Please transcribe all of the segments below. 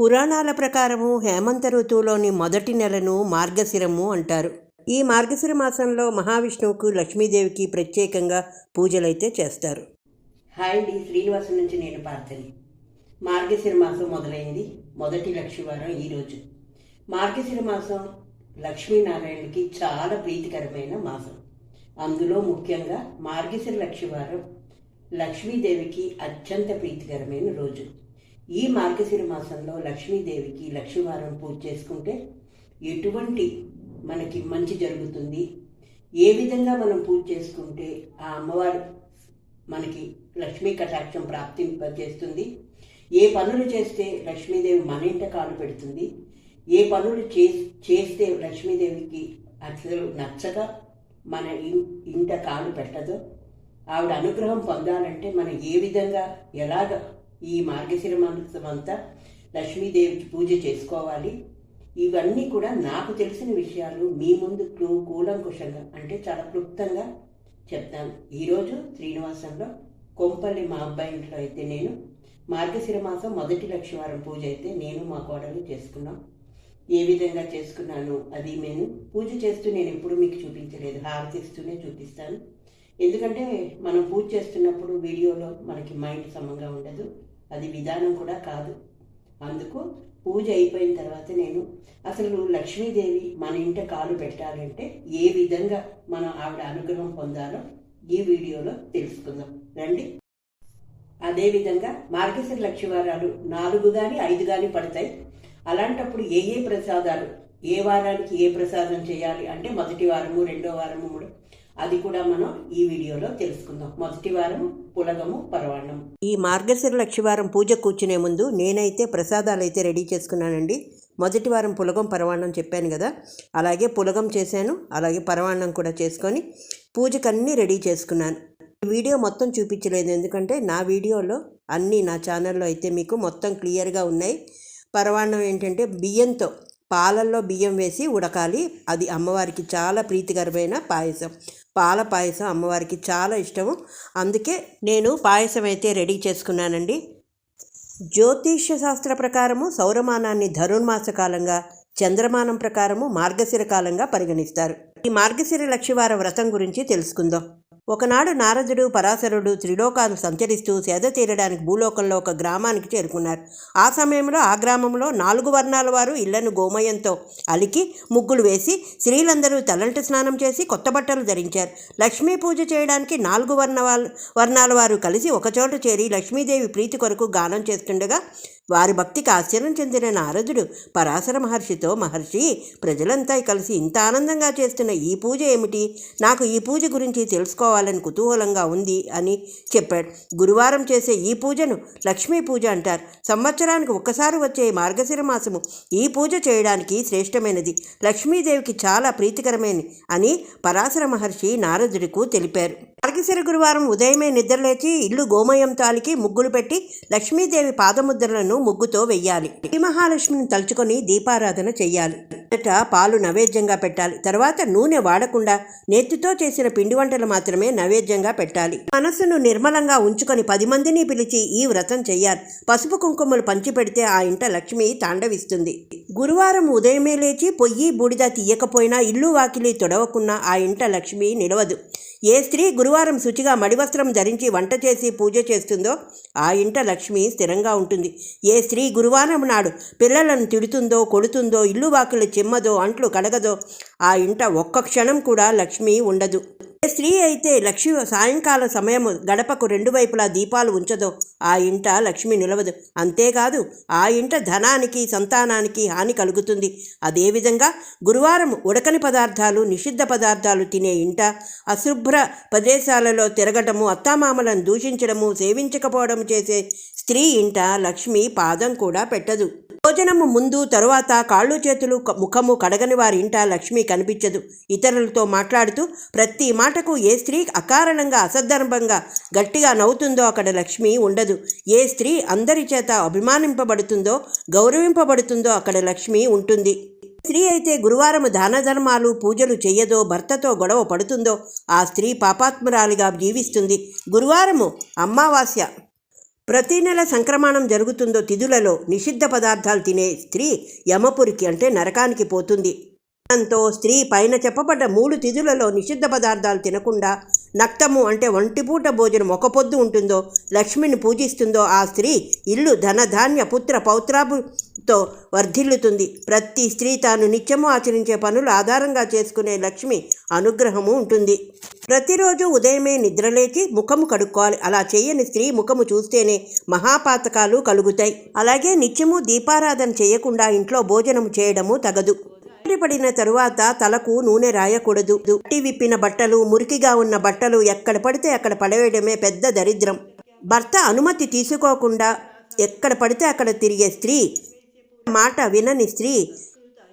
పురాణాల ప్రకారము హేమంత ఋతువులోని మొదటి నెలను మార్గశిరము అంటారు. ఈ మార్గశిర మాసంలో మహావిష్ణువుకు లక్ష్మీదేవికి ప్రత్యేకంగా పూజలైతే చేస్తారు. హాయ్ డి శ్రీనివాసు నుంచి నేను పార్థని. మార్గశిర మాసం మొదలైంది. మొదటి లక్ష్మీవారం ఈరోజు మార్గశిర మాసం లక్ష్మీనారాయణకి చాలా ప్రీతికరమైన మాసం. అందులో ముఖ్యంగా మార్గశిర లక్ష్మీవారం లక్ష్మీదేవికి అత్యంత ప్రీతికరమైన రోజు. ఈ మార్గశిర మాసంలో లక్ష్మీదేవికి లక్ష్మీవారం పూజ చేసుకుంటే ఎటువంటి మనకి మంచి జరుగుతుంది? ఏ విధంగా మనం పూజ చేసుకుంటే ఆ అమ్మవారు మనకి లక్ష్మీ కటాక్షం ప్రాప్తింపజేస్తుంది? ఏ పనులు చేస్తే లక్ష్మీదేవి మన ఇంట కాలు పెడుతుంది? ఏ పనులు చే చేస్తే లక్ష్మీదేవికి అసలు నచ్చక మన ఇంట కాలు పెట్టదో? ఆవిడ అనుగ్రహం పొందాలంటే మనం ఏ విధంగా ఎలాగ ఈ మార్గశిర అంతా లక్ష్మీదేవికి పూజ చేసుకోవాలి. ఇవన్నీ కూడా నాకు తెలిసిన విషయాలు మీ ముందు క్లూ- కూలంకుషంగా అంటే చాలా క్లుప్తంగా చెప్తాను. ఈరోజు శ్రీనివాసంలో కొంపల్లి మా అబ్బాయి ఇంట్లో అయితే నేను మార్గశిర మాసం మొదటి లక్ష్మీవారం పూజ అయితే నేను మా కోడలు చేసుకున్నాం. ఏ విధంగా చేసుకున్నాను అది నేను పూజ చేస్తూ నేను ఎప్పుడు మీకు చూపించలేదు. హారతిస్తూనే చూపిస్తాను. ఎందుకంటే మనం పూజ చేస్తున్నప్పుడు వీడియోలో మనకి మైండ్ సమంగా ఉండదు. అది విధానం కూడా కాదు. అందుకు పూజ అయిపోయిన తర్వాత నేను అసలు లక్ష్మీదేవి మన ఇంట కాలు పెట్టాలంటే ఏ విధంగా మనం ఆవిడ అనుగ్రహం పొందాలో ఈ వీడియోలో తెలుసుకుందాం. రండి. అదేవిధంగా మార్గశిర లక్ష్మీవారాలు నాలుగు కానీ ఐదు కానీ పడతాయి. అలాంటప్పుడు ఏ ఏ ప్రసాదాలు ఏ వారానికి ఏ ప్రసాదం చేయాలి అంటే మొదటి వారము రెండో వారము మూడు అది కూడా మనం ఈ వీడియోలో తెలుసుకుందాం. మొదటి వారం పులగము పరవాణం ఈ మార్గశిర లక్షవారం పూజ కూర్చునే ముందు నేనైతే ప్రసాదాలు అయితే రెడీ చేసుకున్నానండి. మొదటి వారం పులగం పరవాణం చెప్పాను కదా. అలాగే పులగం చేశాను అలాగే పరవాణం కూడా చేసుకొని పూజకన్నీ రెడీ చేసుకున్నాను. వీడియో మొత్తం చూపించలేదు ఎందుకంటే నా వీడియోలో అన్నీ నా ఛానల్లో అయితే మీకు మొత్తం క్లియర్గా ఉన్నాయి. పరవాణం ఏంటంటే బియ్యంతో పాలల్లో బియ్యం వేసి ఉడకాలి. అది అమ్మవారికి చాలా ప్రీతికరమైన పాయసం. పాల పాయసం అమ్మవారికి చాలా ఇష్టము. అందుకే నేను పాయసం అయితే రెడీ చేసుకున్నానండి. జ్యోతిష్య శాస్త్ర ప్రకారము సౌరమానాన్ని ధనుర్మాస కాలంగా చంద్రమానం ప్రకారము మార్గశిర కాలంగా పరిగణిస్తారు. ఈ మార్గశిర లక్షివార వ్రతం గురించి తెలుసుకుందాం. ఒకనాడు నారదుడు పరాశరుడు త్రిలోకాలు సంచరిస్తూ సేద తీరడానికి భూలోకంలో ఒక గ్రామానికి చేరుకున్నారు. ఆ సమయంలో ఆ గ్రామంలో నాలుగు వర్ణాల వారు ఇళ్ళను గోమయంతో అలికి ముగ్గులు వేసి స్త్రీలందరూ తలంటి స్నానం చేసి కొత్త బట్టలు ధరించారు. లక్ష్మీ పూజ చేయడానికి నాలుగు వర్ణ వర్ణాల వారు కలిసి ఒకచోట చేరి లక్ష్మీదేవి ప్రీతి కొరకు గానం చేస్తుండగా వారి భక్తికి ఆశ్చర్యం చెందిన నారదుడు పరాశర మహర్షితో మహర్షి ప్రజలంతా కలిసి ఇంత ఆనందంగా చేస్తున్న ఈ పూజ ఏమిటి? నాకు ఈ పూజ గురించి తెలుసుకోవాలని కుతూహలంగా ఉంది అని చెప్పాడు. గురువారం చేసే ఈ పూజను లక్ష్మీ పూజ అంటారు. సంవత్సరానికి ఒక్కసారి వచ్చే మార్గశిర మాసము ఈ పూజ చేయడానికి శ్రేష్టమైనది. లక్ష్మీదేవికి చాలా ప్రీతికరమైనది అని పరాశర మహర్షి నారదుడికు తెలిపారు. మార్గశిర గురువారం ఉదయమే నిద్రలేచి ఇల్లు గోమయం తాలికి ముగ్గులు పెట్టి లక్ష్మీదేవి పాదముద్రలను ముగ్గుతో వెయ్యాలి. శ్రీ మహాలక్ష్మిని తలుచుకొని దీపారాధన చెయ్యాలి. మొదట పాలు నైవేద్యంగా పెట్టాలి. తర్వాత నూనె వాడకుండా నేతితో చేసిన పిండి వంటలు మాత్రమే నైవేద్యంగా పెట్టాలి. మనసును నిర్మలంగా ఉంచుకొని పది మందిని పిలిచి ఈ వ్రతం చెయ్యాలి. పసుపు కుంకుమలు పంచిపెడితే ఆ ఇంట లక్ష్మి తాండవిస్తుంది. గురువారం ఉదయమే లేచి పొయ్యి బూడిద తీయకపోయినా ఇల్లు వాకిలి తొడవకున్నా ఆ ఇంట లక్ష్మి నిలవదు. ఏ స్త్రీ గురువారం శుచిగా మడివస్త్రం ధరించి వంట చేసి పూజ చేస్తుందో ఆ ఇంట లక్ష్మి స్థిరంగా ఉంటుంది. ఏ స్త్రీ గురువారం నాడు పిల్లలను తిడుతుందో కొడుతుందో ఇల్లు వాకిలు చిమ్మదో అంట్లు కడగదో ఆ ఇంట ఒక్క క్షణం కూడా లక్ష్మి ఉండదు. స్త్రీ అయితే లక్ష్మి సాయంకాల సమయము గడపకు రెండు వైపులా దీపాలు ఉంచదో ఆ ఇంట లక్ష్మి నిలవదు. అంతేకాదు ఆ ఇంట ధనానికి సంతానానికి హాని కలుగుతుంది. అదేవిధంగా గురువారం ఉడకని పదార్థాలు నిషిద్ధ పదార్థాలు తినే ఇంట అశుభ్ర ప్రదేశాలలో తిరగటము అత్తామామలను దూషించడము సేవించకపోవడం చేసే స్త్రీ ఇంట లక్ష్మి పాదం కూడా పెట్టదు. భోజనము ముందు తరువాత కాళ్ళు చేతులు ముఖము కడగని వారి ఇంట లక్ష్మి కనిపించదు. ఇతరులతో మాట్లాడుతూ ప్రతి మాటకు ఏ స్త్రీ అకారణంగా అసందర్భంగా గట్టిగా నవ్వుతుందో అక్కడ లక్ష్మి ఉండదు. ఏ స్త్రీ అందరి చేత అభిమానింపబడుతుందో గౌరవింపబడుతుందో అక్కడ లక్ష్మి ఉంటుంది. స్త్రీ అయితే గురువారం దాన ధర్మాలు పూజలు చెయ్యదో భర్తతో గొడవ పడుతుందో ఆ స్త్రీ పాపాత్మురాలిగా జీవిస్తుంది. గురువారము అమావాస్య. ప్రతి నెల సంక్రమణం జరుగుతుందో తిథులలో నిషిద్ధ పదార్థాలు తినే స్త్రీ యమపురికి అంటే నరకానికి పోతుంది. దాంతో స్త్రీ పైన చెప్పబడ్డ మూడు తిథులలో నిషిద్ధ పదార్థాలు తినకుండా నక్తము అంటే ఒంటిపూట భోజనం ఒక పొద్దు ఉంటుందో లక్ష్మిని పూజిస్తుందో ఆ స్త్రీ ఇల్లు ధనధాన్య పుత్ర పౌత్రాభుతో వర్ధిల్లుతుంది. ప్రతి స్త్రీ తాను నిత్యము ఆచరించే పనులు ఆధారంగా చేసుకునే లక్ష్మి అనుగ్రహము ఉంటుంది. ప్రతిరోజు ఉదయమే నిద్రలేచి ముఖము కడుక్కోవాలి. అలా చేయని స్త్రీ ముఖము చూస్తేనే మహాపాతకాలు కలుగుతాయి. అలాగే నిత్యము దీపారాధన చేయకుండా ఇంట్లో భోజనం చేయడము తగదు. పడిన తరువాత తలకు నూనె రాయకూడదు. దుట్టి విప్పిన బట్టలు మురికిగా ఉన్న బట్టలు ఎక్కడ పడితే అక్కడ పడవేయడమే పెద్ద దరిద్రం. భర్త అనుమతి తీసుకోకుండా ఎక్కడ పడితే అక్కడ తిరిగే స్త్రీ మాట వినని స్త్రీ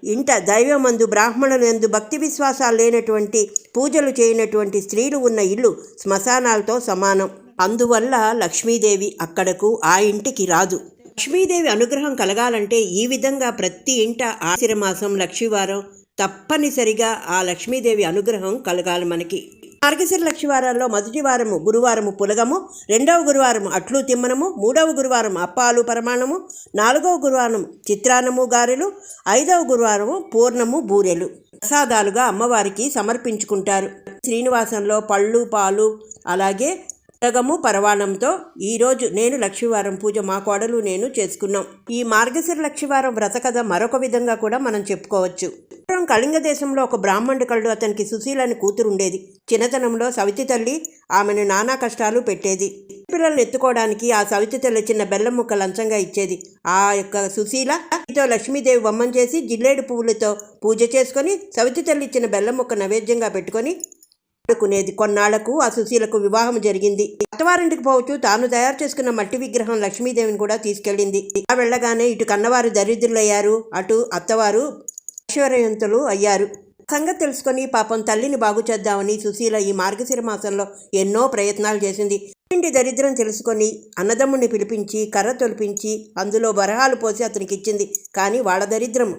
ఇంట దైవమందు బ్రాహ్మణులందు భక్తి విశ్వాసాలు లేనటువంటి పూజలు చేయనటువంటి స్త్రీలు ఉన్న ఇల్లు శ్మశానాలతో సమానం. అందువల్ల లక్ష్మీదేవి అక్కడకు ఆ ఇంటికి రాదు. లక్ష్మీదేవి అనుగ్రహం కలగాలంటే ఈ విధంగా ప్రతి ఇంట ఆశిరమాసం లక్ష్మీవారం తప్పనిసరిగా ఆ లక్ష్మీదేవి అనుగ్రహం కలగాలి మనకి. మార్గశిర లక్ష్మీవారాల్లో మొదటి వారము గురువారము పులగము రెండవ గురువారం అట్లు తిమ్మనము మూడవ గురువారం అప్పాలు పరమాణము నాలుగవ గురువారం చిత్రాన్నము గారెలు ఐదవ గురువారము పూర్ణము బూరెలు. ప్రసాదాలుగా అమ్మవారికి సమర్పించుకుంటారు. శ్రీనివాసంలో పళ్ళు పాలు అలాగే ఉదగము పరవాణంతో ఈరోజు నేను లక్ష్మీవారం పూజ మా కోడలు నేను చేసుకున్నాం. ఈ మార్గశిర లక్ష్మీవారం వ్రత కథ మరొక విధంగా కూడా మనం చెప్పుకోవచ్చు. పూర్వం కళింగ దేశంలో ఒక బ్రాహ్మణుడి కళ్ళు అతనికి సుశీలని కూతురు ఉండేది. చిన్నతనంలో సవితి తల్లి ఆమెను నానా కష్టాలు పెట్టేది. పిల్లల్ని ఎత్తుకోవడానికి ఆ సవితి తల్లి చిన్న బెల్లం ముక్క లంచంగా ఇచ్చేది. ఆ యొక్క సుశీల తో లక్ష్మీదేవి బొమ్మం చేసి జిల్లేడు పువ్వులతో పూజ చేసుకొని సవితి తల్లి ఇచ్చిన బెల్లం ముక్క నైవేద్యంగా పెట్టుకొని ఆడుకునేది కొన్నాళ్ళకు ఆ సుశీలకు వివాహం జరిగింది. అత్తవారింటికి పోవచ్చు. తాను తయారు చేసుకున్న మట్టి విగ్రహం లక్ష్మీదేవిని కూడా తీసుకెళ్ళింది. ఆ వెళ్ళగానే ఇటు కన్నవారు దరిద్రులయ్యారు. అటు అత్తవారు ఐశ్వర్యవంతులు అయ్యారు. సంగతి తెలుసుకొని పాపం తల్లిని బాగు చేద్దామని సుశీల ఈ మార్గశిర మాసంలో ఎన్నో ప్రయత్నాలు చేసింది. ఇంటి దరిద్రం తెలుసుకొని అన్నదమ్ముని పిలిపించి కర్ర తొలిపించి అందులో వరహాలు పోసి అతనికి ఇచ్చింది. కానీ వాళ్ళ దరిద్రం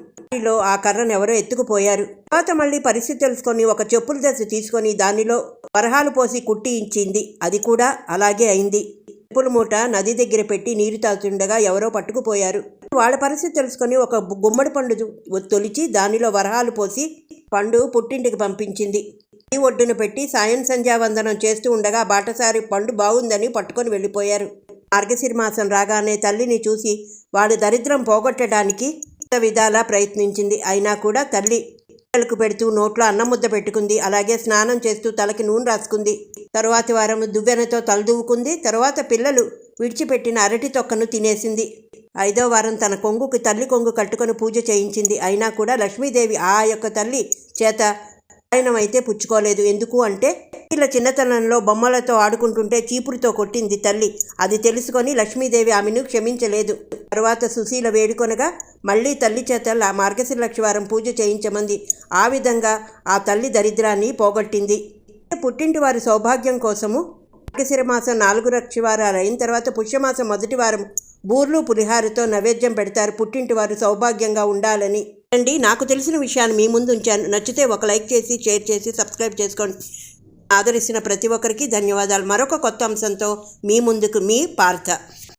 లో ఆ కర్రను ఎవరో ఎత్తుకుపోయారు. తర్వాత మళ్ళీ పరిస్థితి తెలుసుకొని ఒక చెప్పుల దశ తీసుకొని దానిలో వరహాలు పోసి కుట్టి ఇచ్చింది అది కూడా అలాగే అయింది. చెప్పుల మూట నది దగ్గర పెట్టి నీరు తాగుతుండగా ఎవరో పట్టుకుపోయారు. వాళ్ళ పరిస్థితి తెలుసుకొని ఒక గుమ్మడి పండు తొలిచి దానిలో వరహాలు పోసి పండు పుట్టింటికి పంపించింది. ఈ ఒడ్డున పెట్టి సాయం సంధ్యావందనం చేస్తూ ఉండగా బాటసారి పండు బాగుందని పట్టుకొని వెళ్ళిపోయారు. మార్గశిర మాసం రాగానే తల్లిని చూసి వాడు దరిద్రం పోగొట్టడానికి విధాలా ప్రయత్నించింది. అయినా కూడా తల్లి పిల్లలకు పెడుతూ నోట్లో అన్నం ముద్ద పెట్టుకుంది. అలాగే స్నానం చేస్తూ తలకి నూనె రాసుకుంది. తరువాతి వారం దువ్వెనతో తలదూవుకుంది తరువాత పిల్లలు విడిచిపెట్టిన అరటి తొక్కను తినేసింది. ఐదో వారం తన కొంగుకి తల్లి కొంగు కట్టుకొని పూజ చేయించింది. అయినా కూడా లక్ష్మీదేవి ఆ యొక్క తల్లి చేత అయితే పుచ్చుకోలేదు. ఎందుకు అంటే ఇలా చిన్నతనంలో బొమ్మలతో ఆడుకుంటుంటే చీపురుతో కొట్టింది తల్లి. అది తెలుసుకొని లక్ష్మీదేవి ఆమెను క్షమించలేదు. తరువాత సుశీల వేడుకొనగా మళ్ళీ తల్లి చేత మార్గశిర పూజ చేయించమంది. ఆ విధంగా ఆ తల్లి దరిద్రాన్ని పోగొట్టింది. పుట్టింటి వారి సౌభాగ్యం కోసము మార్గశిర మాసం నాలుగు లక్షవారాలు అయిన తర్వాత పుష్యమాసం మొదటి వారం బూర్లు పులిహారతో నైవేద్యం పెడతారు పుట్టింటి వారు సౌభాగ్యంగా ఉండాలని. అండి. నాకు తెలిసిన విషయాన్ని మీ ముందు ఉంచాను. నచ్చితే ఒక లైక్ చేసి షేర్ చేసి సబ్స్క్రైబ్ చేసుకోండి. ఆదరిస్తున్న ప్రతి ఒక్కరికి ధన్యవాదాలు. మరొక కొత్త అంశంతో మీ ముందుకు మీ పార్థ.